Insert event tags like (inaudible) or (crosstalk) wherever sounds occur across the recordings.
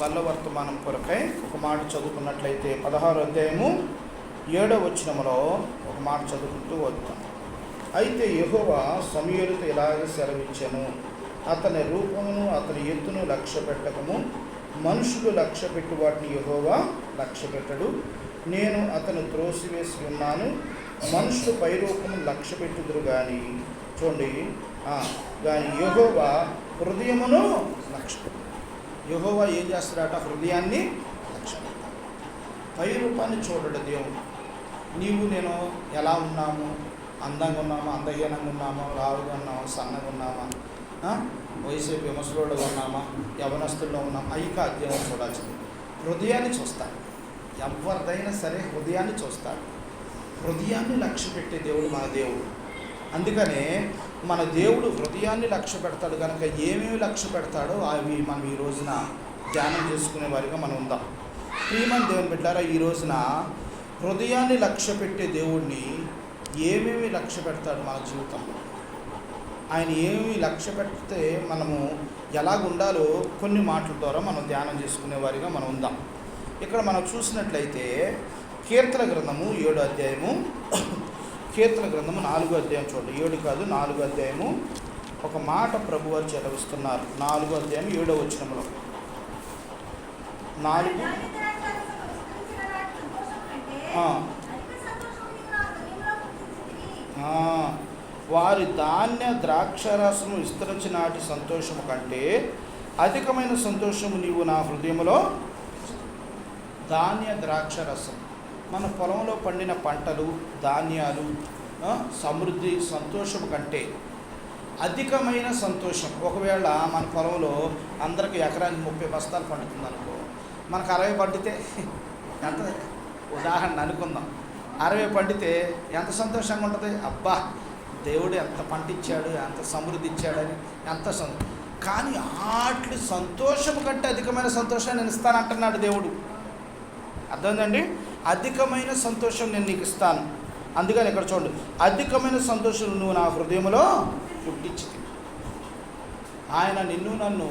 బల్ల వర్తమానం కొరకై ఒక మాట చదువుకున్నట్లయితే పదహారు అధ్యాయము ఏడో వచ్చినములో ఒక మాట చదువుకుంటూ వద్దాం. అయితే యహోవా సమీరుతో ఇలాగ సెలవిచ్చాను. అతని రూపమును అతని ఎత్తును లక్ష్య పెట్టకము. మనుషులు లక్ష్య పెట్టి వాటిని యహోవా లక్ష్య పెట్టడు. నేను అతను త్రోసివేసి ఉన్నాను. మనుషులు పైరూపము లక్ష్య పెట్టుదురు కానీ చూడండి. కానీ యహోవా హృదయమును లక్ష్య పెట్టు యహోవా ఏం చేస్తాడట? హృదయాన్ని పై రూపాన్ని చూడడు దేవుడు. నీవు నేను ఎలా ఉన్నాము? అందంగా ఉన్నామా? అందహీనంగా ఉన్నామా? రావుగా ఉన్నామా? సన్నగా ఉన్నామా? ఆ? వయసు ఉన్నామా? యవనస్తుల్లో ఉన్నామా? ఐక అధ్యయనం చూడాల్సింది హృదయాన్ని చూస్తాడు ఎవరిదైనా సరే హృదయాన్ని చూస్తాడు హృదయాన్ని లక్ష్య పెట్టే దేవుడు మన దేవుడు. అందుకనే మన దేవుడు హృదయాన్ని లక్ష్య పెడతాడు కనుక ఏమేమి లక్ష్య పెడతాడో అవి మనం ఈ రోజున ధ్యానం చేసుకునే వారిగా మనం ఉందాం. ప్రియమని దేవుని పెట్టారా ఈ రోజున హృదయాన్ని లక్ష్య పెట్టే దేవుడిని ఏమేమి లక్ష్య పెడతాడు మన జీవితంలో ఆయన ఏమి లక్ష్య పెడితే మనము ఎలాగుండాలో కొన్ని మాటల ద్వారా మనం ధ్యానం చేసుకునే వారిగా మనం ఉందాం. ఇక్కడ మనం చూసినట్లయితే కీర్తన గ్రంథము ఏడు అధ్యాయము కీర్తన గ్రంథము నాలుగో అధ్యాయం చూడండి. ఏడు కాదు నాలుగో అధ్యాయము. ఒక మాట ప్రభు వారు చదవిస్తున్నారు నాలుగో అధ్యాయం ఏడో వచ్చినంలో నాలుగు. వారి ధాన్య ద్రాక్షరసము విస్తరించి నాటి సంతోషము కంటే అధికమైన సంతోషము నీవు నా హృదయంలో ధాన్య ద్రాక్షరసం మన పొలంలో పండిన పంటలు ధాన్యాలు సమృద్ధి సంతోషం కంటే అధికమైన సంతోషం. ఒకవేళ మన పొలంలో అందరికి ఎకరానికి ముప్పై బస్తాలు పండుతుంది అనుకో మనకు అరవై పండితే (laughs) ఎంత? ఉదాహరణ అనుకుందాం. అరవై పండితే ఎంత సంతోషంగా ఉంటుంది? అబ్బా దేవుడు ఎంత పంటిచ్చాడు ఎంత సమృద్ధి ఇచ్చాడని ఎంత సంతోషం కానీ ఆట్లు సంతోషం కంటే అధికమైన సంతోషాన్ని నేను ఇస్తానంటున్నాడు దేవుడు. అర్థమైందండి? అధికమైన సంతోషం నేను నీకు ఇస్తాను. అందుకని ఇక్కడ చూడండి అధికమైన సంతోషం నువ్వు నా హృదయంలో పుట్టించింది ఆయన నిన్ను నన్ను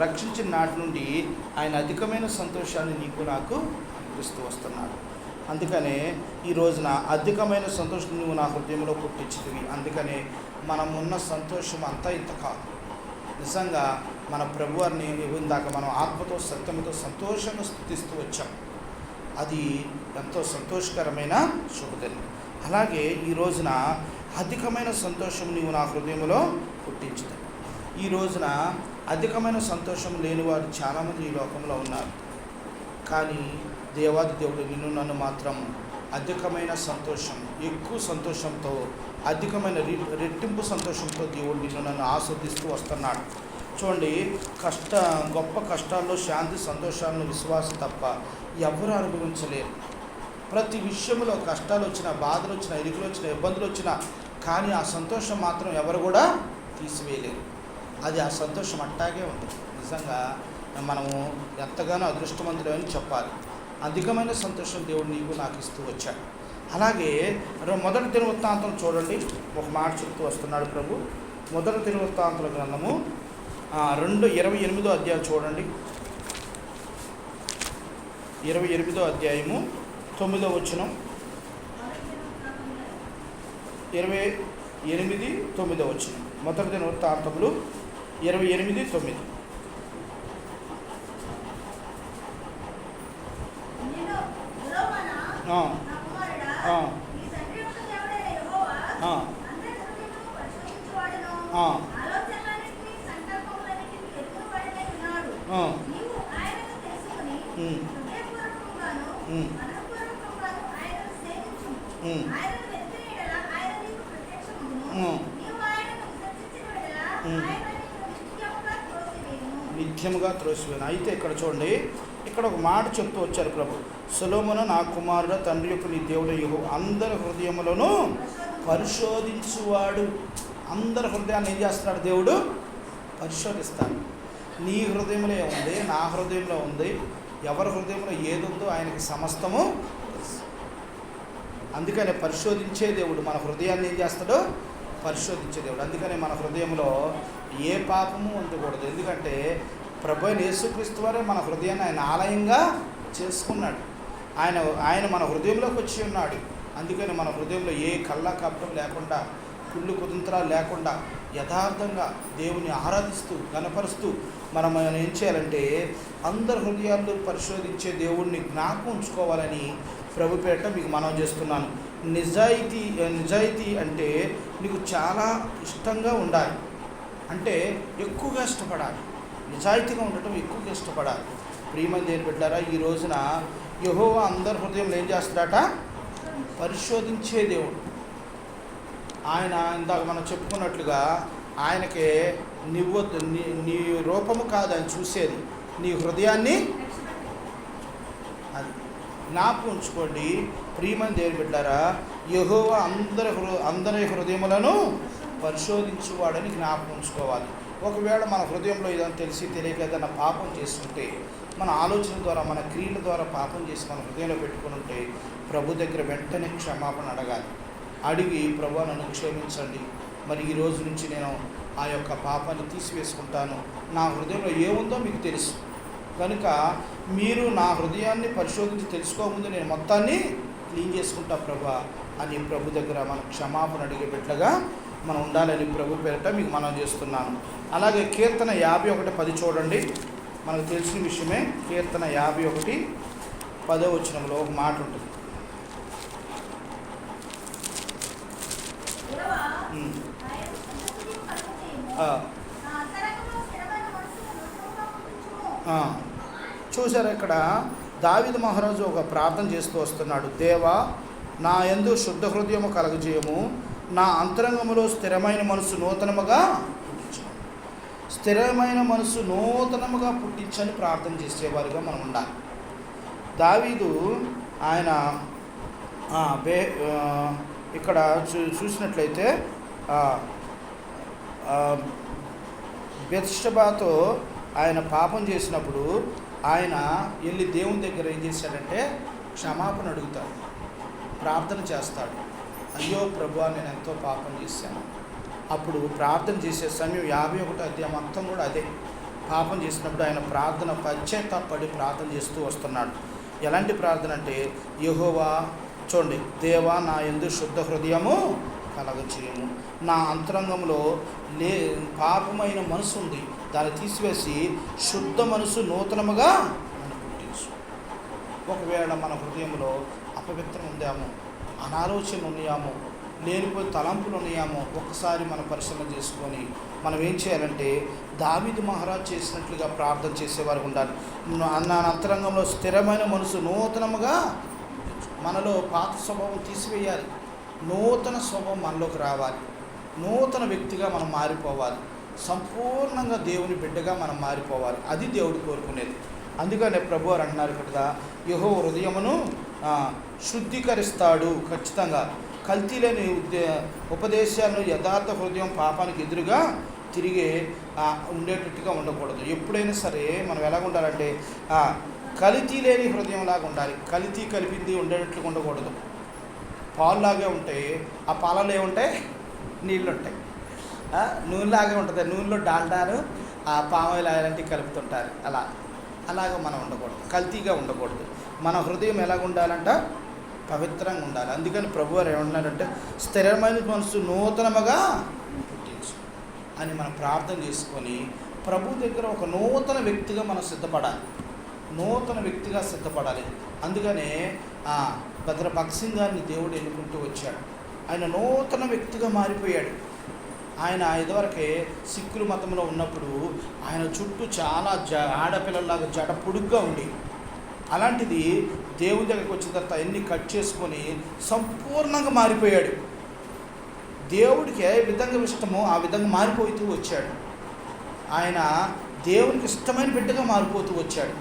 రక్షించిన నాటి నుండి ఆయన అధికమైన సంతోషాన్ని నీకు నాకు అందిస్తూ వస్తున్నాడు. అందుకనే ఈ రోజున అధికమైన సంతోషం నువ్వు నా హృదయంలో పుట్టించుతుంది అందుకనే మనం ఉన్న సంతోషం అంతా ఇంత కాదు. నిజంగా మన ప్రభువారిని ఇందాక మనం ఆత్మతో సత్యంతో సంతోషంగా స్థుతిస్తూ వచ్చాం. అది ఎంతో సంతోషకరమైన శుభదినం. అలాగే ఈ రోజున అధికమైన సంతోషం నీవు నా హృదయంలో పుట్టించుతావు ఈ రోజున అధికమైన సంతోషం లేని వారు చాలామంది ఈ లోకంలో ఉన్నారు. కానీ దేవాది దేవుడు నిన్ను నన్ను మాత్రం అధికమైన సంతోషం ఎక్కువ సంతోషంతో అధికమైన రెట్టింపు సంతోషంతో దేవుడు నిన్ను నన్ను ఆస్వాదిస్తూ వస్తున్నాడు. చూడండి కష్ట గొప్ప కష్టాల్లో శాంతి సంతోషాలను విశ్వాసం తప్ప ఎవరు అనుభవించలేరు. ప్రతి విషయంలో కష్టాలు వచ్చిన బాధలు వచ్చిన ఇరుకులు వచ్చిన ఇబ్బందులు వచ్చినా కానీ ఆ సంతోషం మాత్రం ఎవరు కూడా తీసివేయలేరు. అది ఆ సంతోషం అట్టాగే ఉంటుంది. నిజంగా మనము ఎంతగానో అదృష్టవంతులమని చెప్పాలి. అధికమైన సంతోషం దేవుడు నీకు నాకు ఇస్తూ వచ్చాడు. అలాగే మొదటి దినవృత్తాంతం చూడండి. ఒక మాట చెప్తూ వస్తున్నాడు ప్రభు. మొదటి దినవృత్తాంతుల గ్రంథము రెండు ఇరవై ఎనిమిదో అధ్యాయం చూడండి. ఇరవై ఎనిమిదో అధ్యాయము తొమ్మిదో వచనం. ఇరవై ఎనిమిది తొమ్మిదో వచనం. మొదటి దినవృత్తాంతములు ఇరవై ఎనిమిది తొమ్మిది ఆ, ఆ, ఆ, ఆ, ఆ, ఉమ్, ఉమ్, ఉమ్, ఉమ్. ఉమ్. నిత్యముగా త్రోసివేను అయితే ఇక్కడ చూడండి ఇక్కడ ఒక మాట చెప్తూ వచ్చారు ప్రభు. సులోమును నా కుమారుడు తండ్రి యొక్క నీ దేవుడు యహో అందరి హృదయములను పరిశోధించువాడు. అందరి హృదయాన్ని ఏం చేస్తున్నాడు దేవుడు? పరిశోధిస్తాడు. నీ హృదయంలో ఉంది నా హృదయంలో ఉంది. ఎవరి హృదయంలో ఏది ఉందో ఆయనకి సమస్తము అందుకనే పరిశోధించే దేవుడు మన హృదయాన్ని ఏం చేస్తాడు? పరిశోధించే దేవుడు. అందుకనే మన హృదయంలో ఏ పాపము ఉండకూడదు. ఎందుకంటే ప్రభు అయిన యేసుక్రీస్తు వారే మన హృదయాన్ని ఆయన ఆలయంగా చేసుకున్నాడు. ఆయన ఆయన మన హృదయంలోకి వచ్చి ఉన్నాడు. అందుకని మన హృదయంలో ఏ కళ్ళ కప్పం లేకుండా కుళ్ళు కుతంత్రాలు లేకుండా యథార్థంగా దేవుని ఆరాధిస్తూ గనపరుస్తూ మనం ఆయన ఏం చేయాలంటే అందరి హృదయాల్లో పరిశోధించే దేవుణ్ణి జ్ఞాపకం ఉంచుకోవాలని ప్రభుపేట మీకు మనం చేస్తున్నాను. నిజాయితీ నిజాయితీ అంటే నీకు చాలా ఇష్టంగా ఉండాలి. అంటే ఎక్కువగా ఇష్టపడాలి. నిజాయితీగా ఉండటం ఎక్కువగా ఇష్టపడాలి. ప్రియమని దేని పెట్టారా ఈ రోజున యహోవా అందరి హృదయంలో ఏం చేస్తాడట? పరిశోధించే దేవుడు. ఆయన ఇందాక మనం చెప్పుకున్నట్లుగా ఆయనకే నువ్వు నీ రూపము కాదు ఆయన చూసేది. నీ హృదయాన్ని అది జ్ఞాపకం ఉంచుకోండి. ప్రియమని దేవుని బిడ్డారా యహోవా అందరి హృ అందరి హృదయములను పరిశోధించువాడని జ్ఞాపకం ఉంచుకోవాలి. ఒకవేళ మన హృదయంలో ఏదైనా తెలిసి తెలియక ఏదైనా పాపం చేస్తుంటే మన ఆలోచన ద్వారా మన క్రియల ద్వారా పాపం చేసి మన హృదయంలో పెట్టుకుని ఉంటే ప్రభు దగ్గర వెంటనే క్షమాపణ అడగాలి. అడిగి ప్రభు నన్ను క్షమించండి. మరి ఈ రోజు నుంచి నేను ఆ యొక్క పాపాన్ని తీసివేసుకుంటాను. నా హృదయంలో ఏముందో మీకు తెలుసు. కనుక మీరు నా హృదయాన్ని పరిశోధించి తెలుసుకోకముందు నేను మొత్తాన్ని క్లీన్ చేసుకుంటా ప్రభా అని ప్రభు దగ్గర మన క్షమాపణ అడిగే బిడ్డగా మనం ఉండాలని ప్రభు పేరిట మీకు మనం చేస్తున్నాను. అలాగే కీర్తన యాభై ఒకటి పది చూడండి. మనకు తెలిసిన విషయమే కీర్తన యాభై ఒకటి పదో వచనంలో ఒక మాట ఉంటుంది. చూసారా ఇక్కడ? దావిద మహారాజు ఒక ప్రార్థన చేస్తూ వస్తున్నాడు. దేవా నా యందు శుద్ధ హృదయము కలగజేయము. నా అంతరంగములో స్థిరమైన మనసు నూతనముగా స్థిరమైన మనసు నూతనముగా పుట్టించని ప్రార్థన చేసేవారుగా మనం ఉండాలి. దావీదు ఆయన బే ఇక్కడ చూ చూసినట్లయితే బెత్షబాతో ఆయన పాపం చేసినప్పుడు ఆయన వెళ్ళి దేవుని దగ్గర ఏం చేశాడంటే క్షమాపణ అడుగుతాడు ప్రార్థన చేస్తాడు. అయ్యో ప్రభు నేను ఎంతో పాపం చేశాను. అప్పుడు ప్రార్థన చేసే సమయం యాభై ఒకటో అధ్యాయం మొత్తం కూడా అదే. పాపం చేసినప్పుడు ఆయన ప్రార్థన పశ్చాత్తాపడి ప్రార్థన చేస్తూ వస్తున్నాడు. ఎలాంటి ప్రార్థన అంటే యహోవా చూడండి దేవా నా ఎందు శుద్ధ హృదయము కలగచేయము. నా అంతరంగంలో లే పాపమైన మనసు ఉంది. దాన్ని తీసివేసి శుద్ధ మనసు నూతనముగా మనం పుట్టించు. ఒకవేళ మన హృదయంలో అపవిత్రం ఉందేమో అనారోచనలు ఉన్నాయామో లేనిపోయి తలంపులు ఉన్నాయామో ఒకసారి మనం పరిశీలన చేసుకొని మనం ఏం చేయాలంటే దావిదు మహారాజ్ చేసినట్లుగా ప్రార్థన చేసేవారు ఉండాలి. నా అంతరంగంలో స్థిరమైన మనసు నూతనముగా మనలో పాత స్వభావం తీసివేయాలి. నూతన స్వభావం మనలోకి రావాలి. నూతన వ్యక్తిగా మనం మారిపోవాలి. సంపూర్ణంగా దేవుని బిడ్డగా మనం మారిపోవాలి. అది దేవుడు కోరుకునేది. అందుకనే ప్రభు వారు అంటున్నారు ఇక్కడ యహో హృదయమును శుద్ధీకరిస్తాడు. ఖచ్చితంగా. కల్తీ లేని ఉద్దే ఉపదేశాలను యథార్థ హృదయం పాపానికి ఎదురుగా తిరిగే ఉండేటట్టుగా ఉండకూడదు. ఎప్పుడైనా సరే మనం ఎలా ఉండాలంటే కలితీ కల్తీ లేని హృదయంలాగా ఉండాలి. కల్తీ కలిపింది ఉండేటట్లుగా ఉండకూడదు. పాలులాగే ఉంటాయి ఆ పాలలో ఏముంటాయి? నీళ్ళు ఉంటాయి నూనెలాగే ఉంటుంది. నూనెలో డాల్డాను ఆ పామాయిల్ అలాంటివి కలుపుతుంటారు. అలా. అలాగ మనం ఉండకూడదు. కల్తీగా ఉండకూడదు. మన హృదయం ఎలాగ ఉండాలంట పవిత్రంగా ఉండాలి. అందుకని ప్రభు వారు ఏమంటున్నారంటే స్థిరమైన మనసు నూతనముగా పుట్టించు అని మనం ప్రార్థన చేసుకొని ప్రభు దగ్గర ఒక నూతన వ్యక్తిగా మనం సిద్ధపడాలి. నూతన వ్యక్తిగా సిద్ధపడాలి. అందుకనే ఆ, భద్ర భగత్ గారిని దేవుడు ఎన్నుకుంటూ వచ్చాడు. ఆయన నూతన వ్యక్తిగా మారిపోయాడు. ఆయన ఇదివరకే సిక్కులు మతంలో ఉన్నప్పుడు ఆయన చుట్టూ చాలా జ ఆడపిల్లలాగా జడ పొడుగ్గా ఉండి అలాంటిది దేవుని దగ్గరికి వచ్చిన తర్వాత అన్ని కట్ చేసుకొని సంపూర్ణంగా మారిపోయాడు. దేవుడికి ఏ విధంగా ఇష్టమో ఆ విధంగా మారిపోతూ వచ్చాడు. ఆయన దేవునికి ఇష్టమైన బిడ్డగా మారిపోతూ వచ్చాడు.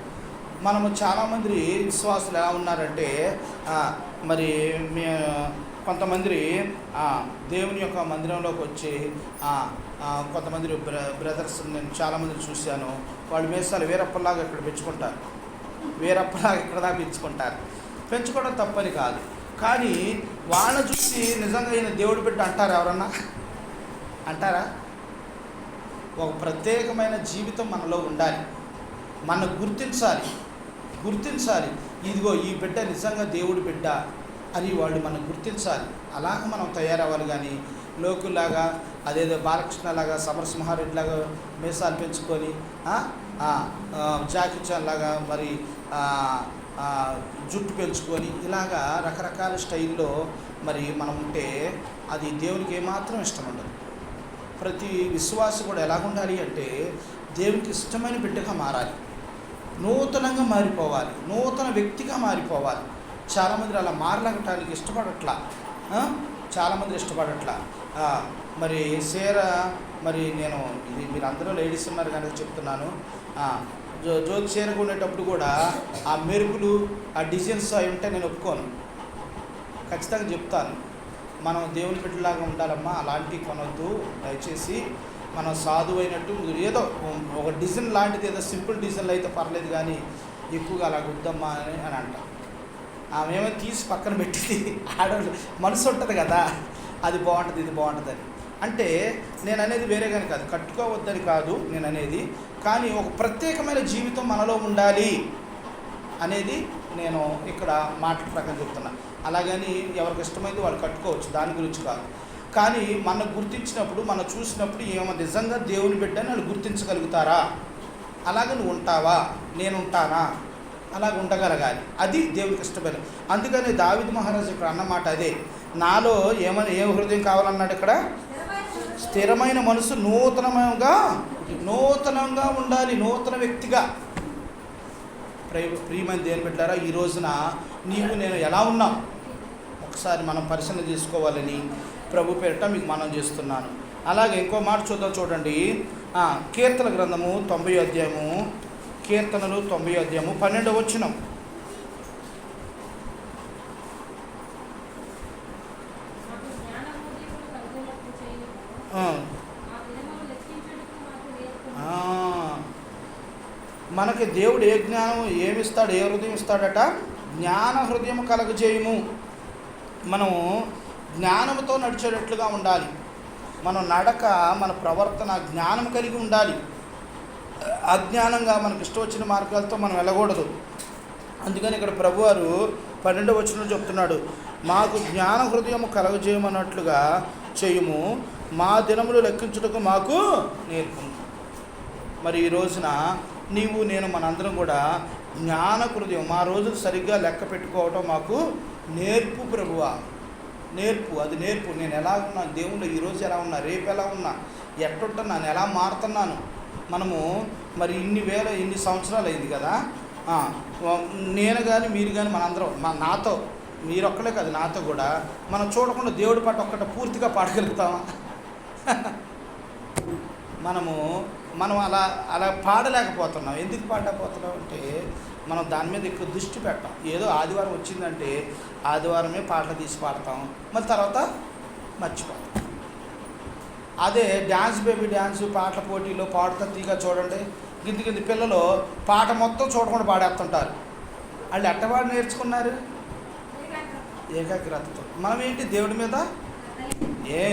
మనము చాలామంది విశ్వాసులు ఎలా ఉన్నారంటే మరి మే కొంతమంది దేవుని యొక్క మందిరంలోకి వచ్చి కొంతమంది బ్ర బ్రదర్స్ నేను చాలామందిని చూశాను. వాళ్ళు మేసాలు వీరప్పలాగా ఇక్కడ పెంచుకుంటారు వీరప్పలాగా ఇక్కడ దాకా పెంచుకుంటారు పెంచుకోవడం తప్పని కాదు. కానీ వాళ్ళని చూసి నిజంగా ఈయన దేవుడు బిడ్డ అంటారు ఎవరన్నా? అంటారా? ఒక ప్రత్యేకమైన జీవితం మనలో ఉండాలి. మనం గుర్తించాలి. గుర్తించాలి. ఇదిగో ఈ బిడ్డ నిజంగా దేవుడి బిడ్డ అని వాళ్ళు మనం గుర్తించాలి. అలాగ మనం తయారవ్వాలి కానీ లోకులాగా అదేదో బాలకృష్ణలాగా సమరసింహారెడ్డిలాగా మీసాలు పెంచుకొని జాకీ లాగా మరి జుట్టు పెంచుకొని ఇలాగా రకరకాల స్టైల్లో మరి మనం ఉంటే అది దేవునికి ఏమాత్రం ఇష్టం ఉండదు. ప్రతి విశ్వాసం కూడా ఎలాగ ఉండాలి అంటే దేవునికి ఇష్టమైన బిడ్డగా మారాలి. నూతనంగా మారిపోవాలి. నూతన వ్యక్తిగా మారిపోవాలి. చాలామంది అలా మారలగటానికి ఇష్టపడట్లా? చాలామంది ఇష్టపడట్లా? మరి సేర మరి నేను ఇది మీరు అందరూ లేడీస్ ఉన్నారు కనుక చెప్తున్నాను. జో జ్యోతి చీర కొనేటప్పుడు కూడా ఆ మెరుపులు ఆ డిజైన్స్ అవి ఉంటే నేను ఒప్పుకోను. ఖచ్చితంగా చెప్తాను. మనం దేవుని బిడ్డలాగా ఉండాలమ్మా అలాంటివి కొనొద్దు దయచేసి మనం సాధువైనట్టు అయినట్టు ఏదో ఒక డిజైన్ లాంటిది ఏదో సింపుల్ డిజైన్లు అయితే పర్లేదు కానీ ఎక్కువగా అలా గుద్దమ్మా అని అని అంట. ఆమె ఏమో తీసి పక్కన పెట్టింది. (laughs) ఆడవాళ్ళు మనసు ఉంటుంది కదా. అది బాగుంటుంది ఇది బాగుంటుంది అని అంటే నేను అనేది వేరే కానీ కాదు. కట్టుకోవద్దని కాదు నేను అనేది కానీ ఒక ప్రత్యేకమైన జీవితం మనలో ఉండాలి అనేది నేను ఇక్కడ మాటల ప్రకారం చెప్తున్నా. అలాగని ఎవరికి ఇష్టమైతే వాళ్ళు కట్టుకోవచ్చు. దాని గురించి కాదు. కానీ మనం గుర్తించినప్పుడు మనం చూసినప్పుడు ఏమో నిజంగా దేవుని బిడ్డని వాళ్ళు గుర్తించగలుగుతారా? అలాగ నువ్వు ఉంటావా? నేను ఉంటానా? అలాగ ఉండగలగాలి. అది దేవునికి ఇష్టమైన. అందుకని దావిద్ మహారాజు ఇక్కడ అన్నమాట అదే. నాలో ఏమని ఏ హృదయం కావాలన్నాడు ఇక్కడ? స్థిరమైన మనసు నూతనంగా నూతనంగా ఉండాలి నూతన వ్యక్తిగా. ప్రియమైన దేని పెట్టారా ఈ రోజున నీవు నేను ఎలా ఉన్నాం ఒకసారి మనం పరిశీలన చేసుకోవాలని ప్రభు పేరిట మీకు మనం చేస్తున్నాను. అలాగే ఇంకో మాట చూద్దాం చూడండి. కీర్తన గ్రంథము తొంభై అధ్యాయము కీర్తనలు తొంభై అధ్యాయము పన్నెండవ వచ్చినం మాకు జ్ఞానోదయము కలుగునట్లు చేయుము. ఆ, మా దినములు లెక్కించుటకు మాకు నేర్పుము. ఆ, మనకి దేవుడు ఏ జ్ఞానం ఏమిస్తాడు ఏ హృదయం ఇస్తాడట? జ్ఞాన హృదయం కలగజేయము. మనము జ్ఞానముతో నడిచేటట్లుగా ఉండాలి. మన నడక మన ప్రవర్తన జ్ఞానం కలిగి ఉండాలి. అజ్ఞానంగా మనకి ఇష్టం వచ్చిన మార్గాలతో మనం వెళ్ళకూడదు. అందుకని ఇక్కడ ప్రభువారు పన్నెండవ వచనంలో చెప్తున్నాడు. మాకు జ్ఞాన హృదయం కలగజేయమన్నట్లుగా చేయము. మా దినములు లెక్కించుటకు మాకు నేర్పు మరి ఈ రోజున నీవు నేను మనందరం కూడా జ్ఞాన హృదయం మా రోజులు సరిగ్గా లెక్క పెట్టుకోవటం మాకు నేర్పు ప్రభువా. నేర్పు అది నేర్పు. నేను ఎలా ఉన్నాను దేవుళ్ళు ఈరోజు ఎలా ఉన్నా రేపు ఎలా ఉన్నా ఎట్టుంటున్నాను ఎలా మారుతున్నాను మనము మరి ఇన్ని వేల ఇన్ని సంవత్సరాలు అయింది కదా. నేను కానీ మీరు కానీ మనందరం మా నాతో మీరొక్కలే కాదు నాతో కూడా మనం చూడకుండా దేవుడి పాట ఒక్కట పూర్తిగా పాడగలుగుతామా? (laughs) మనము మనం అలా అలా పాడలేకపోతున్నాం. ఎందుకు పాడలేకపోతున్నాం అంటే మనం దాని మీద ఎక్కువ దృష్టి పెట్టాం. ఏదో ఆదివారం వచ్చిందంటే ఆదివారమే పాటలు తీసి పాడతాం. మళ్ళీ తర్వాత మర్చిపోతాం. అదే డ్యాన్స్ బేబీ డ్యాన్స్ పాటల పోటీలో పాడుతా తీగా చూడండి. గింది గింది పిల్లలు పాట మొత్తం చూడకుండా పాడేస్తుంటారు. వాళ్ళు ఎట్టవాడు నేర్చుకున్నారు? ఏకాగ్రతతో. మనం ఏంటి దేవుడి మీద ఏ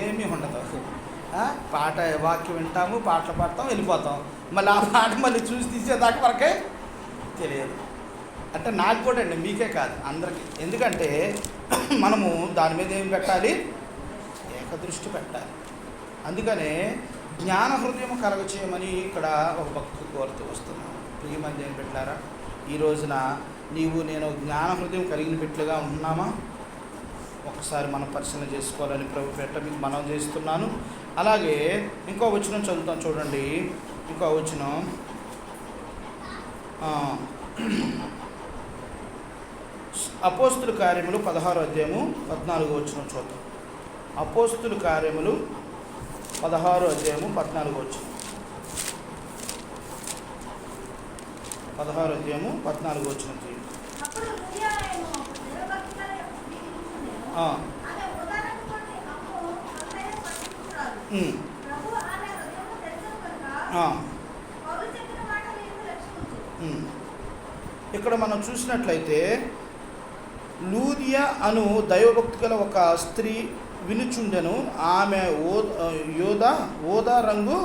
ఏమీ ఉండదు. పాట వాక్యం వింటాము పాటలు పాడతాం వెళ్ళిపోతాం. మళ్ళీ ఆ పాట మళ్ళీ చూసి తీసేదాకా వరకే తెలియదు. అంటే నాకు కూడా అండి మీకే కాదు అందరికీ. ఎందుకంటే (clears throat) మనము దాని మీద ఏం పెట్టాలి? ఏకదృష్టి పెట్టాలి. అందుకనే జ్ఞాన హృదయం కలగచేయమని ఇక్కడ ఒక భక్తుడు కోరుతూ వస్తున్నాను. ప్రియమంది ఏం పెట్టారా ఈ రోజున నీవు నేను జ్ఞాన హృదయం కలిగిన పెట్లుగా ఉన్నామా? ఒకసారి మనం పరిశీలన చేసుకోవాలని ప్రభు పెట్ట మీకు మనం చేస్తున్నాను. అలాగే ఇంకో వచనం చదువుతాం చూడండి. ఇంకో వచనం. అపోస్తుల కార్యములు పదహారు అధ్యాయము పద్నాలుగు వచనం చూద్దాం. అపోస్తుల కార్యములు పదహారు అధ్యాయము పద్నాలుగు వచనం. పదహారు అధ్యాయము పద్నాలుగు వచనం చేయండి అప్పుడు లుదియానాయను నిరభక్తిగా జీవించుండెను. ఆ, ఆమె ఉదారతతోటి అమ్ము అన్నయ్య పట్టించుకురాదు. ఉమ్, ప్రభు ఆమె హృదయము తెరచెను కనుక ఆ, పౌలు చెప్పిన మాట నీవు లక్ష్యించు. ఉమ్. ఇక్కడ మనం చూసినట్లయితే లూదియా అను దైవభక్తి గల ఒక స్త్రీ వినుచుండెను. ఆమె ఓ యోధ ఓదా రంగు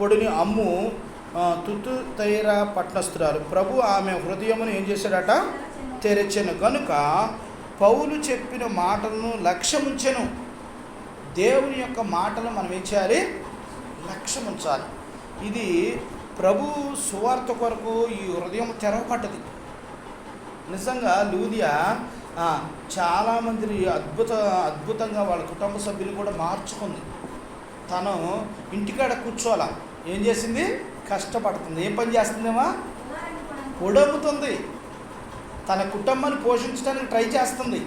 పొడిని అమ్ము ఆ, తుతు తైర పట్నస్తురాలు. ప్రభు ఆమె హృదయమును ఏం చేశాడట? తెరచెను. కనుక పౌలు చెప్పిన మాటలను లక్ష్యముంచెను. దేవుని యొక్క మాటలు మనం ఏం చేయాలి? లక్ష్యముంచాలి. ఇది ప్రభు సువార్త కొరకు ఈ హృదయం తెరవబడ్డది. నిజంగా లూదియా చాలామంది అద్భుత అద్భుతంగా వాళ్ళ కుటుంబ సభ్యులు కూడా మార్చుకుంది. తను ఇంటికాడ కూర్చోాల ఏం చేసింది? కష్టపడుతుంది. ఏం పని చేస్తుందేమా? పొడమ్ముతుంది తన కుటుంబాన్ని పోషించడానికి ట్రై చేస్తుంది.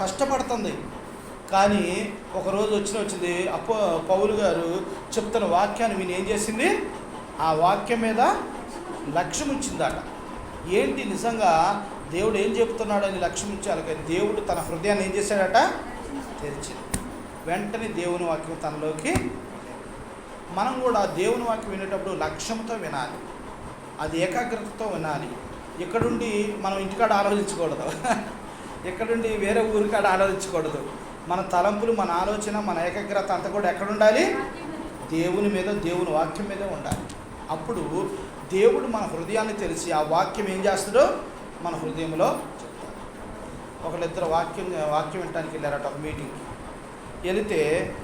కష్టపడుతుంది. కానీ ఒకరోజు వచ్చిన వచ్చింది అప్పో పౌలు గారు చెప్తున్న వాక్యాన్ని విని ఏం చేసింది? ఆ వాక్యం మీద లక్ష్యం ఇచ్చిందట ఏంటి నిజంగా దేవుడు ఏం చెప్తున్నాడని లక్ష్యం ఉంచాలి కానీ దేవుడు తన హృదయాన్ని ఏం చేశాడట? తెరిచింది. వెంటనే దేవుని వాక్యం తనలోకి మనం కూడా దేవుని వాక్యం వినేటప్పుడు లక్ష్యంతో వినాలి. అది ఏకాగ్రతతో వినాలి. ఇక్కడుండి మనం ఇంటికాడ ఆలోచించకూడదు. (laughs) ఇక్కడుండి వేరే ఊరికాడ ఆలోచించకూడదు. మన తలంపులు మన ఆలోచన మన ఏకాగ్రత అంతా కూడా ఎక్కడుండాలి? దేవుని మీద దేవుని వాక్యం మీద ఉండాలి. అప్పుడు దేవుడు మన హృదయాన్ని తెలిసి ఆ వాక్యం ఏం చేస్తాడో మన హృదయంలో చెప్తాడు. ఒకళ్ళిద్దరు వాక్యం వాక్యం వినడానికి వెళ్ళారట ఒక మీటింగ్కి. వెళితే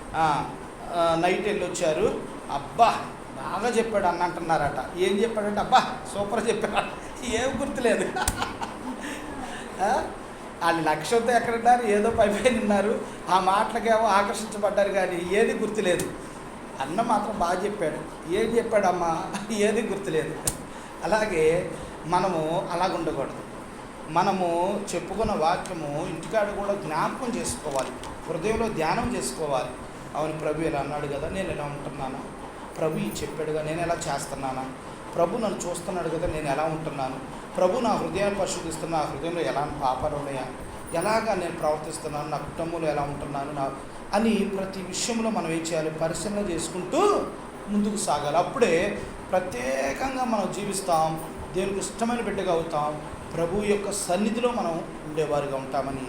నైట్ వెళ్ళి వచ్చారు అబ్బా బాగా చెప్పాడు అన్న అంటున్నారట. ఏం చెప్పాడంటే అబ్బా సూపర్ చెప్పాడు. ఏం గుర్తులేదు. వాళ్ళ వాళ్ళు లక్ష్యంతో ఎక్కడున్నారు ఏదో పై పైన ఉన్నారు ఆ మాటలకేమో ఆకర్షించబడ్డారు కానీ ఏది గుర్తులేదు. అన్న మాత్రం బాగా చెప్పాడు. ఏం చెప్పాడమ్మా? ఏది గుర్తులేదు. అలాగే మనము అలాగ ఉండకూడదు. మనము చెప్పుకున్న వాక్యము ఇంటికాడ కూడా జ్ఞాపకం చేసుకోవాలి. హృదయంలో ధ్యానం చేసుకోవాలి. అవును ప్రభు ఇలా అన్నాడు కదా నేను ఇలా ఉంటున్నాను? ప్రభు చెప్పాడుగా నేను ఎలా చేస్తున్నానా? ప్రభు నన్ను చూస్తున్నాడు కదా నేను ఎలా ఉంటున్నాను? ప్రభు నా హృదయాన్ని పరిశోధిస్తున్న నా హృదయంలో ఎలా పాపాలు ఉన్నాయా? ఎలాగా నేను ప్రవర్తిస్తున్నాను? నా కుటుంబంలో ఎలా ఉంటున్నాను? నా అని ప్రతి విషయంలో మనం ఏం చేయాలి? పరిశీలన చేసుకుంటూ ముందుకు సాగాలి. అప్పుడే ప్రత్యేకంగా మనం జీవిస్తాం దేవునికి ఇష్టమైన బిడ్డగా అవుతాం ప్రభు యొక్క సన్నిధిలో మనం ఉండేవారుగా ఉంటామని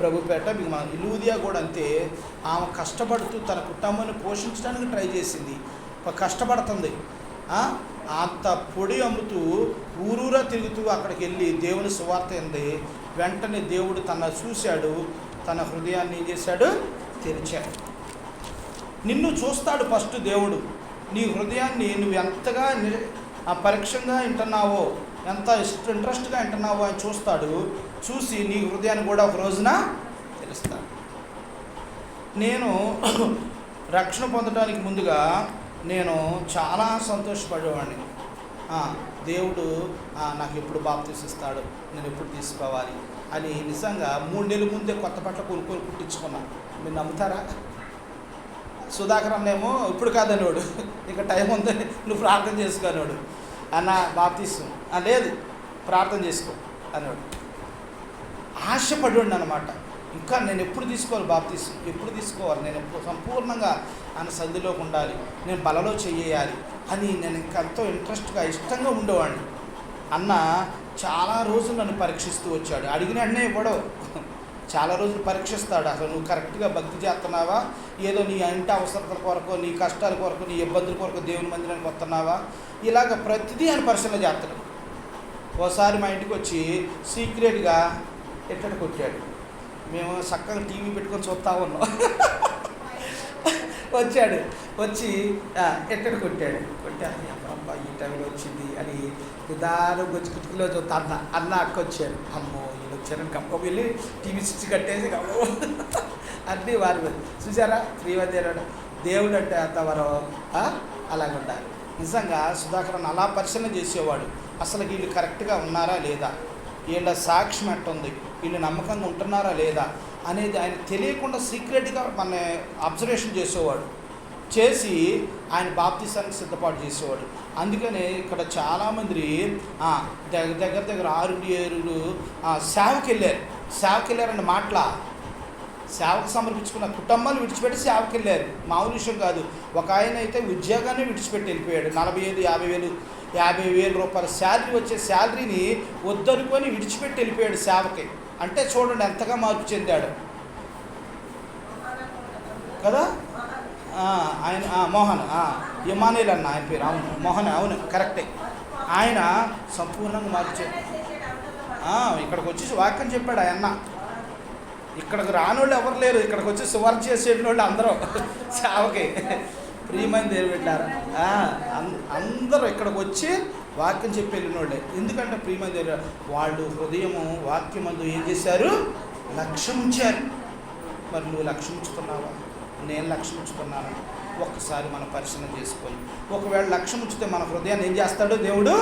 ప్రభు పేట మీకు మన ఇలూదియా కూడా అంతే. ఆమె కష్టపడుతూ తన కుటుంబాన్ని పోషించడానికి ట్రై చేసింది. కష్టపడుతుంది. అంత పొడి అమ్ముతూ ఊరూరా తిరుగుతూ అక్కడికి వెళ్ళి దేవుని సువార్త ఉంది వెంటనే దేవుడు తన చూశాడు తన హృదయాన్ని ఏం చేశాడు? తెరిచాడు. నిన్ను చూస్తాడు ఫస్ట్ దేవుడు. నీ హృదయాన్ని నువ్వు ఎంతగా ని- పరీక్షంగా వింటున్నావో ఎంత ఇష్ట ఇంట్రెస్ట్గా వింటున్నావో అని చూస్తాడు. చూసి నీ హృదయాన్ని కూడా ఒక రోజున తెలుస్తాడు నేను రక్షణ పొందడానికి ముందుగా నేను చాలా సంతోషపడేవాడిని. దేవుడు నాకు ఎప్పుడు బాప్తీసిస్తాడు నేను ఎప్పుడు తీసుకోవాలి అని నిజంగా మూడు నెలల ముందే కొత్త బట్టలు కొనుక్కొని కుట్టించుకున్నాను మీరు నమ్ముతారా? సుధాకర్ అన్నేమో ఇప్పుడు కాదనేవాడు ఇంకా టైం ఉందని నువ్వు ప్రార్థన చేసుకోనేవాడు అన్న బాప్తీసం. లేదు ప్రార్థన చేసుకో అనేవాడు ఆశపడి అనమాట ఇంకా నేను ఎప్పుడు తీసుకోవాలి బాప్తీస్ ఎప్పుడు తీసుకోవాలి? నేను ఎప్పుడు సంపూర్ణంగా ఆయన సంధిలోకి ఉండాలి. నేను బలలో చెయ్యాలి అని నేను ఇంకా ఎంతో ఇంట్రెస్ట్గా ఇష్టంగా ఉండేవాడిని. అన్న చాలా రోజులు నన్ను పరీక్షిస్తూ వచ్చాడు. అడిగిన అన్నే ఇవ్వడు చాలా రోజులు పరీక్షిస్తాడు. అసలు నువ్వు కరెక్ట్గా భక్తి చేస్తున్నావా? ఏదో నీ ఇంటి అవసరతల కొరకు నీ కష్టాల కొరకు నీ ఇబ్బందుల కొరకు దేవుని మందిరానికి వస్తున్నావా? ఇలాగ ప్రతిదీ ఆయన పరిశీలన చేస్తాడు. ఓసారి మా ఇంటికి వచ్చి సీక్రెట్గా ఎట్టడి కొట్టాడు. మేము చక్కగా టీవీ పెట్టుకొని చూస్తా ఉన్నాం. వచ్చాడు. వచ్చి ఎక్కడ కొట్టాడు? కొట్టాడు. అబ్బా ఈ టైంలో వచ్చింది అని నిదానం వచ్చి కుటుంబంలో చూస్తా అన్న. అన్న అక్క వచ్చాడు అమ్మో వీళ్ళు వచ్చారని గప్ప వెళ్ళి టీవీ స్విచ్ కట్టేసి గప్ప (laughs) అన్నీ వారి చూసారా శ్రీవదేవుడు దేవుడు అంటే అంతవరం అలాగ ఉండాలి నిజంగా సుధాకరన్ అలా పరిశీలన చేసేవాడు. అసలు వీళ్ళు కరెక్ట్గా ఉన్నారా లేదా? వీళ్ళ సాక్ష్యం ఎట్టుంది? వీళ్ళు నమ్మకంగా ఉంటున్నారా లేదా అనేది ఆయన తెలియకుండా సీక్రెట్గా మన అబ్జర్వేషన్ చేసేవాడు. చేసి ఆయన బాప్తిసానికి సిద్ధపాటు చేసేవాడు. అందుకనే ఇక్కడ చాలామంది దగ్గర దగ్గర దగ్గర ఆరు ఏరుడు సేవకి వెళ్ళారు సేవకి వెళ్ళారండి మాటల సేవకు సమర్పించుకున్న కుటుంబాలు విడిచిపెట్టి సేవకి వెళ్ళారు. మామూలు విషయం కాదు. ఒక ఆయన అయితే ఉద్యోగాన్ని విడిచిపెట్టి వెళ్ళిపోయాడు. నలభై ఐదు యాభై వేలు యాభై వేల రూపాయల శాలరీ వచ్చే శాలరీని వద్దనుకొని విడిచిపెట్టి వెళ్ళిపోయాడు సేవకి. అంటే చూడండి ఎంతగా మార్పు చెందాడు. కదా? ఆయన మోహన్ ఆ, అన్న ఆయన పేరు. అవును మోహన్ అవును కరెక్టే. ఆయన సంపూర్ణంగా మార్పు ఆ, ఇక్కడికి వాక్యం చెప్పాడు ఆయన ఇక్కడికి రానోళ్ళు ఎవరు లేరు. ఇక్కడికి వచ్చి సువార్త చేసేటోళ్ళు అందరూ. (laughs) సేవకి ప్రియమైన దేవుడు పెట్టారు అందరూ ఇక్కడికి వచ్చి వాక్యం చెప్పి వెళ్ళినోళ్ళే. ఎందుకంటే ప్రియమైన దేవుడు వాళ్ళు హృదయము వాక్యమందు ఏం చేశారు? లక్ష్యం ఉంచారు. మరి నువ్వు లక్ష్యం ఉంచుతున్నావా? నేను లక్ష్యం ఉంచుతున్నాను? ఒక్కసారి మన పరిశీలన చేసుకొని ఒకవేళ లక్ష్యం ఉంచితే మన హృదయాన్ని ఏం చేస్తాడు దేవుడు?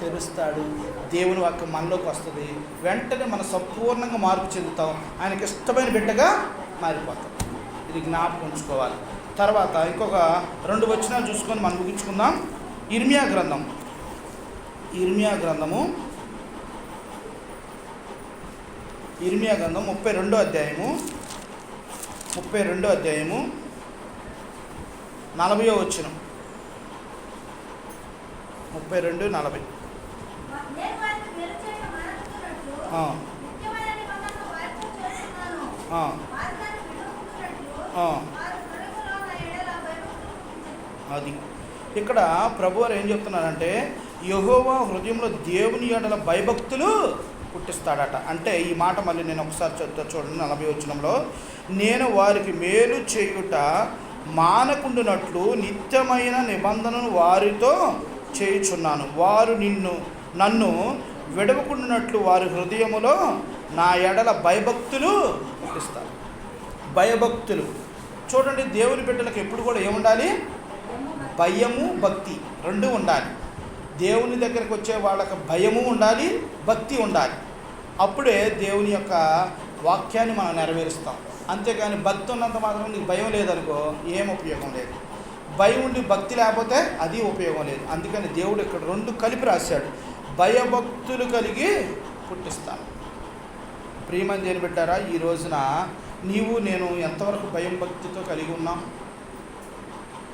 తెరుస్తాడు. దేవుని వాక్యం మనలోకి వస్తుంది. వెంటనే మనం సంపూర్ణంగా మార్పు చెందుతాం. ఆయనకి ఇష్టమైన బిడ్డగా మారిపోతాం. ఇది జ్ఞాపకం ఉంచుకోవాలి. తర్వాత ఇంకొక రెండు వచనాలు చూసుకొని మనం ముగించుకుందాం. ఇర్మియా గ్రంథం. ఇర్మియా గ్రంథము. ఇర్మియా గ్రంథం ముప్పై రెండో అధ్యాయము. ముప్పై రెండో అధ్యాయము. నలభయో వచ్చిన ముప్పై రెండు నలభై నేను వారికి మేలు చేయక మానుకున్నట్లు, ఆ, నిత్యమైన నిబంధనను వారితో చేస్తున్నాను. ఆ, వారు నన్ను విడువకుండునట్లు, ఆ. వారి హృదయములో నా ఎడల భయభక్తులు పుట్టించెదను. అది. ఇక్కడ ప్రభు వారు ఏం చెప్తున్నారంటే యహోవా హృదయంలో దేవుని ఏడల భయభక్తులు పుట్టిస్తాడట. అంటే ఈ మాట మళ్ళీ నేను ఒకసారి చెప్తా చూడండి నలభై వచ్చినంలో నేను వారికి మేలు చేయుట మానకుండునట్లు నిత్యమైన నిబంధనను వారితో చేయుచున్నాను. వారు నిన్ను నన్ను విడవకుండునట్లు వారి హృదయములో నా ఎడల భయభక్తులు పుట్టిస్తారు. భయభక్తులు. చూడండి దేవుని బిడ్డలకు ఎప్పుడు కూడా ఏముండాలి? భయము భక్తి రెండు ఉండాలి. దేవుని దగ్గరకు వచ్చే వాళ్ళకి భయము ఉండాలి భక్తి ఉండాలి. అప్పుడే దేవుని యొక్క వాక్యాన్ని మనం నెరవేరుస్తాం. అంతేకాని భక్తి ఉన్నంత మాత్రం నీకు భయం లేదనుకో ఏం ఉపయోగం లేదు. భయం ఉండి భక్తి లేకపోతే అది ఉపయోగం లేదు. అందుకని దేవుడు ఇక్కడ రెండు కలిపి రాశాడు. భయభక్తులు కలిగి పుట్టిస్తాను ప్రియమని దేని పెట్టారా ఈ రోజున నీవు నేను ఎంతవరకు భయం భక్తితో కలిగి ఉన్నాం?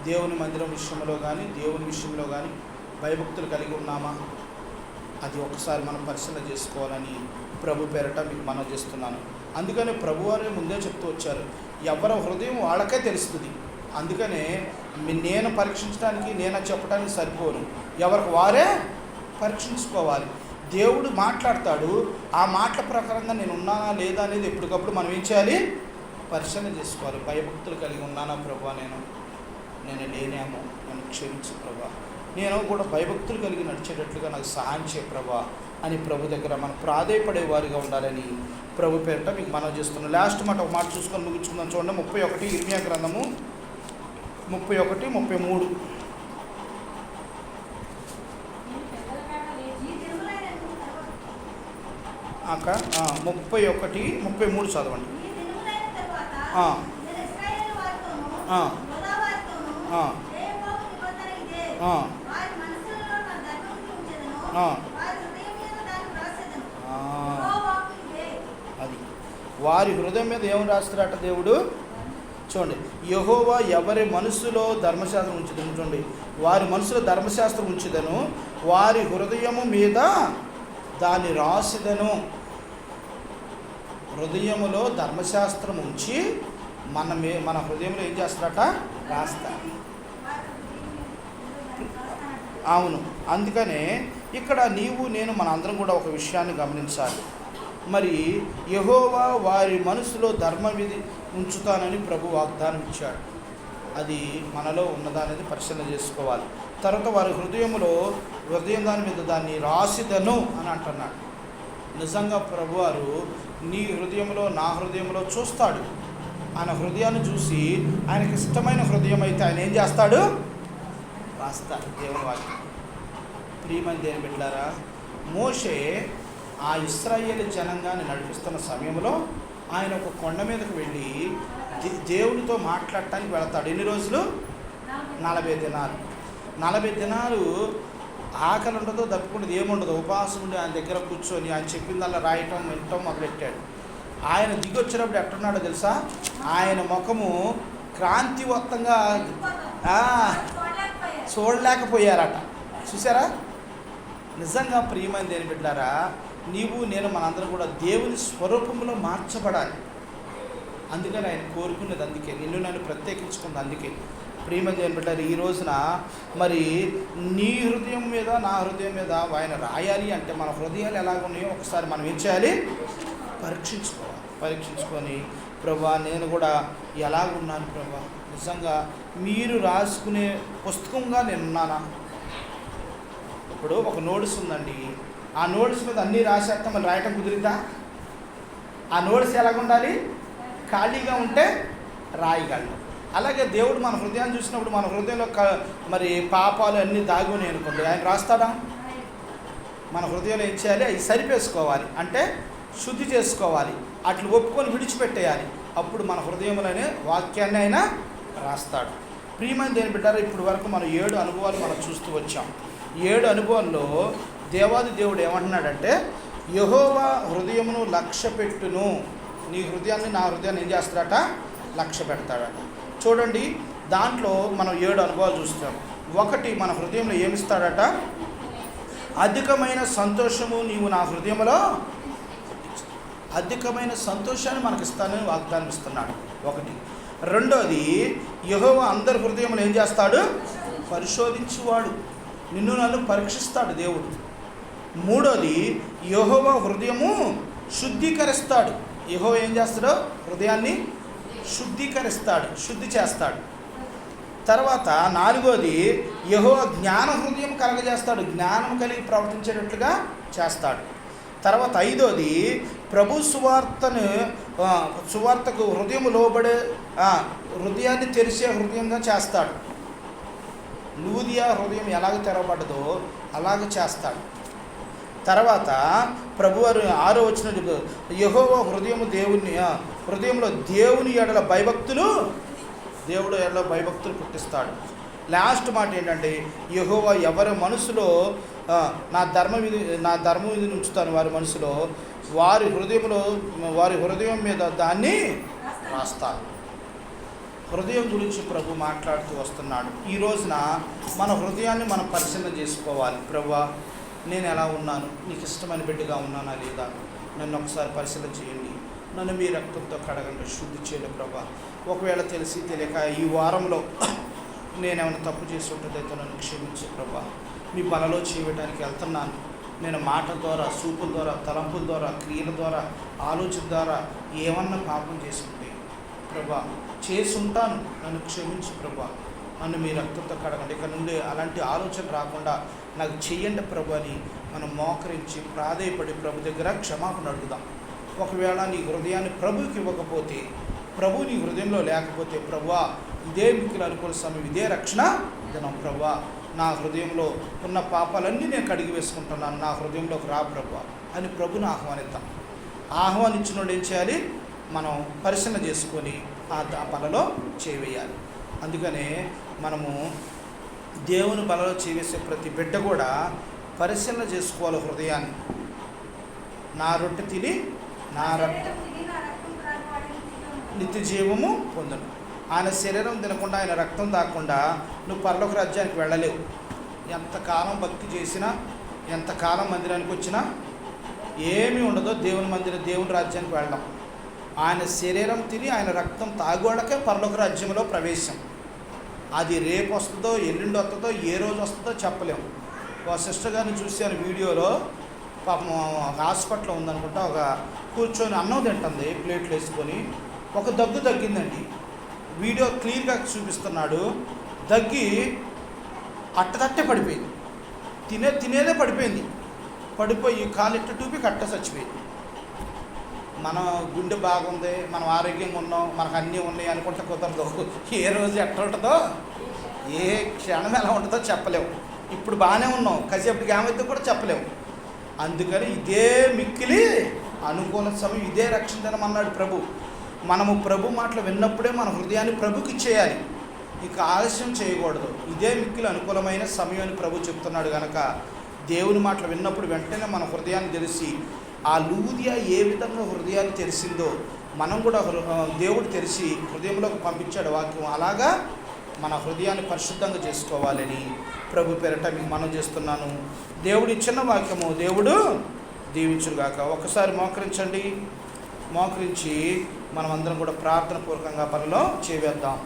దేవుని మందిరం విషయంలో కానీ దేవుని విషయంలో కానీ భయభక్తులు కలిగి ఉన్నామా? అది ఒకసారి మనం పరిశీలన చేసుకోవాలని ప్రభు పేరట మీకు మనం చేస్తున్నాను. అందుకనే ప్రభువారే ముందే చెప్తూ వచ్చారు ఎవరి హృదయం వాళ్ళకే తెలుస్తుంది. అందుకనే నేను పరీక్షించడానికి నేను చెప్పడానికి సరిపోను. ఎవరికి వారే పరీక్షించుకోవాలి. దేవుడు మాట్లాడతాడు ఆ మాటల ప్రకారంగా నేను ఉన్నానా లేదా అనేది ఎప్పటికప్పుడు మనం ఏం చేయాలి? పరిశీలన చేసుకోవాలి. భయభక్తులు కలిగి ఉన్నానా ప్రభా నేను? నేను లేనేమో. నన్ను క్షమించు ప్రభా. నేను కూడా భయభక్తులు కలిగి నడిచేటట్లుగా నాకు సహాయం చే ప్రభా అని ప్రభు దగ్గర మనం ప్రాధేయపడే వారిగా ఉండాలని ప్రభు పేరిట మీకు మనం చేస్తున్నాం లాస్ట్ మాట ఒక మాట చూసుకొని ముగించుకుందాం. చూడండి ముప్పై ఒకటి ఇర్మియా గ్రంథము ముప్పై ఒకటి ముప్పై మూడు నేను పెద్దల కాడ లేచి ఈ దినములైన తరువాత అక్క ఆ, ముప్పై ఒకటి ముప్పై మూడు చదవండి ఈ దినములైన తరువాత ఆ. నేను ఇశ్రాయేలు వారితోనూ, ఆ. యూదా వారితోనూ ఆ. చేయబోవు నిబంధన ఇదే. ఆ. వారి మనసులలో నా ధర్మమును ఉంచెదను. ఆ. వారి హృదయం మీద దాన్ని వ్రాసెదను. ఆ, యెహోవా వాక్కు ఇదే. అది. వారి హృదయం మీద ఏం రాస్తారట దేవుడు? చూడండి. యహోవా ఎవరి మనసులో ధర్మశాస్త్రం ఉంచుదను చూడండి. వారి మనసులో ధర్మశాస్త్రం ఉంచుదను. వారి హృదయము మీద దాన్ని రాసిదను. హృదయములో ధర్మశాస్త్రం ఉంచి మన మే మన హృదయంలో ఏం చేస్తారట? రాస్తారు. అవును. అందుకనే ఇక్కడ నీవు నేను మన అందరం కూడా ఒక విషయాన్ని గమనించాలి. మరి యహోవా వారి మనసులో ధర్మ విధి ఉంచుతానని ప్రభు వాగ్దానం ఇచ్చాడు. అది మనలో ఉన్నదా అనేది పరిశీలన చేసుకోవాలి. తర్వాత వారి హృదయంలో హృదయం దాని మీద దాన్ని రాసిదను అని అంటున్నాడు. నిజంగా ప్రభువారు నీ హృదయంలో నా హృదయంలో చూస్తాడు. ఆయన హృదయాన్ని చూసి ఆయనకి ఇష్టమైన హృదయం అయితే ఆయన ఏం చేస్తాడు? రాస్తాడు దేవుని వాక్యం. ప్రియమని దేని బిడ్డారా మోషే ఆ ఇస్రాయేల్ జనంగాన్ని నడిపిస్తున్న సమయంలో ఆయన ఒక కొండ మీదకు వెళ్ళి దేవునితో మాట్లాడటానికి వెళతాడు. ఎన్ని రోజులు? నలభై దినాలు. నలభై దినాలు ఆకలి ఉండదు దప్పుకుండదు ఏముండదు ఉపవాసం ఉండి ఆయన దగ్గర కూర్చొని ఆయన చెప్పిందల్లా రాయటం వినటం మొదలెట్టాడు. ఆయన దిగొచ్చినప్పుడు ఎట్టున్నాడో తెలుసా? ఆయన ముఖము క్రాంతివంతంగా చూడలేకపోయారట. చూసారా నిజంగా ప్రియమైన దేని బిడ్డారా నీవు నేను మనందరం కూడా దేవుని స్వరూపంలో మార్చబడాలి. అందుకని ఆయన కోరుకున్నది అందుకే నిన్ను నన్ను ప్రత్యేకించుకుంది అందుకే. ప్రేమ బిడ్డారు. ఈ రోజున మరి నీ హృదయం మీద నా హృదయం మీద ఆయన రాయాలి అంటే మన హృదయాలు ఎలాగ ఉన్నాయో ఒకసారి మనం ఏం చేయాలి? పరీక్షించుకోవాలి. పరీక్షించుకొని ప్రభా నేను కూడా ఎలాగున్నాను ప్రభా? నిజంగా మీరు రాసుకునే పుస్తకంగా నేను ఉన్నానా ఇప్పుడు ఒక నోట్స్ ఉందండి. ఆ నోట్స్ మీద అన్నీ రాసేస్తాం మళ్ళీ రాయటం కుదిరిందా ఆ నోట్స్ ఎలాగ ఉండాలి ఖాళీగా ఉంటే రాయగలను అలాగే దేవుడు మన హృదయాన్ని చూసినప్పుడు మన హృదయంలో మరి పాపాలు అన్నీ దాగి ఉన్నాయి అనుకోండి. ఆయన రాస్తాడా? మన హృదయంలో ఏం చేయాలి? అవి సరిపేసుకోవాలి. అంటే శుద్ధి చేసుకోవాలి. అట్లు ఒప్పుకొని విడిచిపెట్టేయాలి. అప్పుడు మన హృదయంలోనే వాక్యాన్ని అయినా రాస్తాడు. ప్రియమైన దేని బిడ్డారు ఇప్పటి వరకు మనం ఏడు అనుభవాలు మనం చూస్తూ వచ్చాం. ఏడు అనుభవంలో దేవాది దేవుడు ఏమంటున్నాడంటే యహోవా హృదయమును లక్ష్య పెట్టును నీ హృదయాన్ని నా హృదయాన్ని ఏం చేస్తాడట? లక్ష్య పెడతాడట చూడండి దాంట్లో మనం ఏడు అనుభవాలు చూస్తాం. ఒకటి మన హృదయంలో ఏమిస్తాడట? అధికమైన సంతోషము నీవు నా హృదయంలో అధికమైన సంతోషాన్ని మనకు ఇస్తానని వాగ్దానం ఇస్తున్నాడు ఒకటి. రెండోది యహోవ అందరి హృదయంలో ఏం చేస్తాడు? పరిశోధించువాడు. నిన్ను నన్ను పరీక్షిస్తాడు దేవుడు. మూడోది యహోవ హృదయము శుద్ధీకరిస్తాడు. యహో ఏం చేస్తాడు? హృదయాన్ని శుద్ధీకరిస్తాడు శుద్ధి చేస్తాడు. తర్వాత నాలుగోది యహో జ్ఞాన హృదయం కలగజేస్తాడు జ్ఞానం కలిగి ప్రవర్తించేటట్లుగా చేస్తాడు. తర్వాత ఐదోది ప్రభు సువార్తను సువార్తకు హృదయం లోబడే హృదయాన్ని తెరిచే హృదయంగా చేస్తాడు. లూదియా హృదయం ఎలాగ తెరవబడ్డదో అలాగ చేస్తాడు. తర్వాత ప్రభువారు ఆరో వచ్చిన యహోవో హృదయము దేవుని హృదయంలో దేవుని ఎడల భయభక్తులు దేవుడు ఎడల భయభక్తులు పుట్టిస్తాడు. లాస్ట్ మాట ఏంటంటే యహోవా ఎవరి మనసులో నా ధర్మ విధి నా ధర్మ విధిని ఉంచుతాను వారి మనసులో వారి హృదయంలో వారి హృదయం మీద దాన్ని రాస్తాను. హృదయం గురించి ప్రభు మాట్లాడుతూ వస్తున్నాడు. ఈ రోజున మన హృదయాన్ని మనం పరిశీలన చేసుకోవాలి. ప్రభు నేను ఎలా ఉన్నాను? నీకు ఇష్టమైన బిడ్డగా ఉన్నానా లేదా? నన్ను ఒకసారి పరిశీలన చేయండి. నన్ను మీ రక్తంతో కడగండి. శుద్ధి చేయండి ప్రభా. ఒకవేళ తెలిసి తెలియక ఈ వారంలో (coughs) నేనేమైనా తప్పు చేసి ఉంటుందైతే నన్ను క్షమించే ప్రభా. మీ బలలో చేయడానికి వెళ్తున్నాను. నేను మాట ద్వారా సూపుల ద్వారా తలంపుల ద్వారా క్రియల ద్వారా ఆలోచన ద్వారా ఏమన్నా పాపం చేసుకుంటే ప్రభా చేసుంటాను నన్ను క్షమించు ప్రభా. నన్ను మీ రక్తంతో కడగండి. ఇక నుండి అలాంటి ఆలోచన రాకుండా నాకు చెయ్యండి ప్రభు అని మనం మోకరించి ప్రాధేయపడి ప్రభు దగ్గర క్షమాపణ అడుగుదాం. ఒకవేళ నీ హృదయాన్ని ప్రభుకి ఇవ్వకపోతే ప్రభు నీ హృదయంలో లేకపోతే ప్రభువా ఇదే మిక్కులు అనుకూల సమయం ఇదే రక్షణ దినం ప్రభువా నా హృదయంలో ఉన్న పాపాలన్నీ నేను కడిగి వేసుకుంటున్నాను. నా హృదయంలోకి రా ప్రభు అని ప్రభుని ఆహ్వానిద్దాం. ఆహ్వానించిన ఏం చేయాలి? మనం పరిశీలన చేసుకొని ఆ ద- చేవేయాలి అందుకనే మనము దేవుని బలలో జీవిస్తే ప్రతి బిడ్డ కూడా పరిశీలన చేసుకోవాలి హృదయాన్ని. నా రొట్టె తిని నా రక్తం నిత్య జీవము పొందను. ఆయన శరీరం తినకుండా ఆయన రక్తం తాకుండా నువ్వు పరలోక రాజ్యానికి వెళ్ళలేవు. ఎంతకాలం భక్తి చేసినా ఎంతకాలం మందిరానికి వచ్చినా ఏమీ ఉండదో. దేవుని మందిరం దేవుని రాజ్యానికి వెళ్ళడం. ఆయన శరీరం తిని ఆయన రక్తం తాగోడకే పరలోక రాజ్యంలో ప్రవేశం. అది రేపు వస్తుందో ఎల్లుండి వస్తుందో ఏ రోజు వస్తుందో చెప్పలేము. ఒక సిస్టర్ గారిని చూశాను వీడియోలో. పాపం హాస్పిటల్లో ఉందనుకుంటా ఒక కూర్చొని అన్నం తింటుంది ప్లేట్లు వేసుకొని. ఒక దగ్గు తగ్గిందండి. వీడియో క్లియర్గా చూపిస్తున్నాడు. దగ్గి అట్టదట్టే పడిపోయింది. తినే తినేదే పడిపోయింది. పడిపోయి కాలిట్ట టూపి కట్ట చచ్చిపోయింది మన గుండె బాగుంది మనం ఆరోగ్యంగా ఉన్నాం మనకు అన్నీ ఉన్నాయి అనుకుంటే కుదరదు. ఏ రోజు ఎట్లా ఉంటుందో ఏ క్షణం ఎలా ఉంటుందో చెప్పలేము. ఇప్పుడు బాగానే ఉన్నాం కాసేపటికి ఏమైతే కూడా చెప్పలేము. అందుకని ఇదే మిక్కిలి అనుకూల సమయం ఇదే రక్షించడం అన్నాడు ప్రభు. మనము ప్రభు మాటలు విన్నప్పుడే మన హృదయాన్ని ప్రభుకి ఇచ్చేయాలి. ఇక ఆలస్యం చేయకూడదు. ఇదే మిక్కిలి అనుకూలమైన సమయం అని ప్రభు చెప్తున్నాడు కనుక దేవుని మాటలు విన్నప్పుడు వెంటనే మన హృదయాన్ని తెలిసి ఆ లూదియా ఏ విధంగా హృదయాన్ని తెరిసిందో మనం కూడా హృ- దేవుడు తెరిచి హృదయంలోకి పంపించాడు వాక్యం. అలాగా మన హృదయాన్ని పరిశుద్ధంగా చేసుకోవాలని ప్రభు పేరట మీకు మనం చేస్తున్నాను. దేవుడు ఇచ్చిన వాక్యము దేవుడు దీవించుగాక ఒకసారి మోకరించండి. మోకరించి మనమందరం కూడా ప్రార్థన పూర్వకంగా పనిలో చేవేద్దాం.